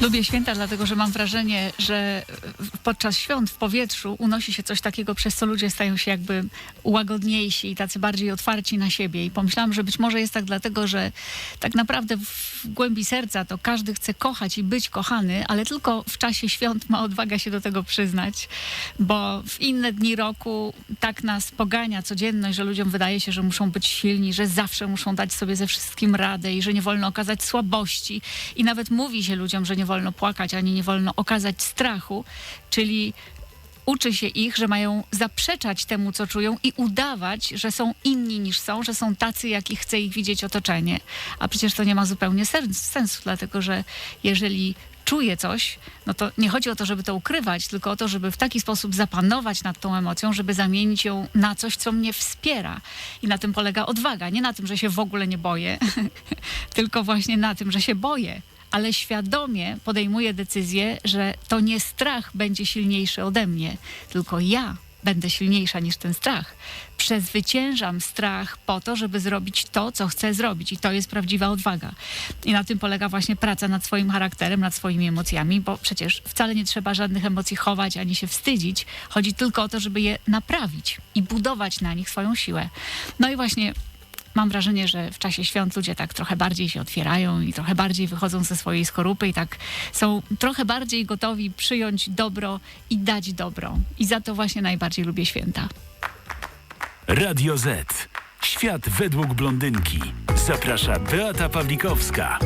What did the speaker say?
Lubię święta, dlatego że mam wrażenie, że podczas świąt w powietrzu unosi się coś takiego, przez co ludzie stają się jakby łagodniejsi i tacy bardziej otwarci na siebie. I pomyślałam, że być może jest tak dlatego, że tak naprawdę w głębi serca to każdy chce kochać i być kochany, ale tylko w czasie świąt ma odwagę się do tego przyznać, bo w inne dni roku tak nas pogania codzienność, że ludziom wydaje się, że muszą być silni, że zawsze muszą dać sobie ze wszystkim radę i że nie wolno okazać słabości. I nawet mówi się ludziom, że nie wolno płakać, ani nie wolno okazać strachu, czyli uczy się ich, że mają zaprzeczać temu, co czują i udawać, że są inni niż są, że są tacy, jakich chce ich widzieć otoczenie. A przecież to nie ma zupełnie sens- sensu, dlatego że jeżeli czuję coś, no to nie chodzi o to, żeby to ukrywać, tylko o to, żeby w taki sposób zapanować nad tą emocją, żeby zamienić ją na coś, co mnie wspiera. I na tym polega odwaga. Nie na tym, że się w ogóle nie boję, tylko właśnie na tym, że się boję. Ale świadomie podejmuję decyzję, że to nie strach będzie silniejszy ode mnie, tylko ja będę silniejsza niż ten strach. Przezwyciężam strach po to, żeby zrobić to, co chcę zrobić. I to jest prawdziwa odwaga. I na tym polega właśnie praca nad swoim charakterem, nad swoimi emocjami, bo przecież wcale nie trzeba żadnych emocji chować ani się wstydzić. Chodzi tylko o to, żeby je naprawić i budować na nich swoją siłę. No i właśnie mam wrażenie, że w czasie świąt ludzie tak trochę bardziej się otwierają i trochę bardziej wychodzą ze swojej skorupy i tak są trochę bardziej gotowi przyjąć dobro i dać dobro. I za to właśnie najbardziej lubię święta. Radio Z. Świat według blondynki. Zaprasza Beata Pawlikowska.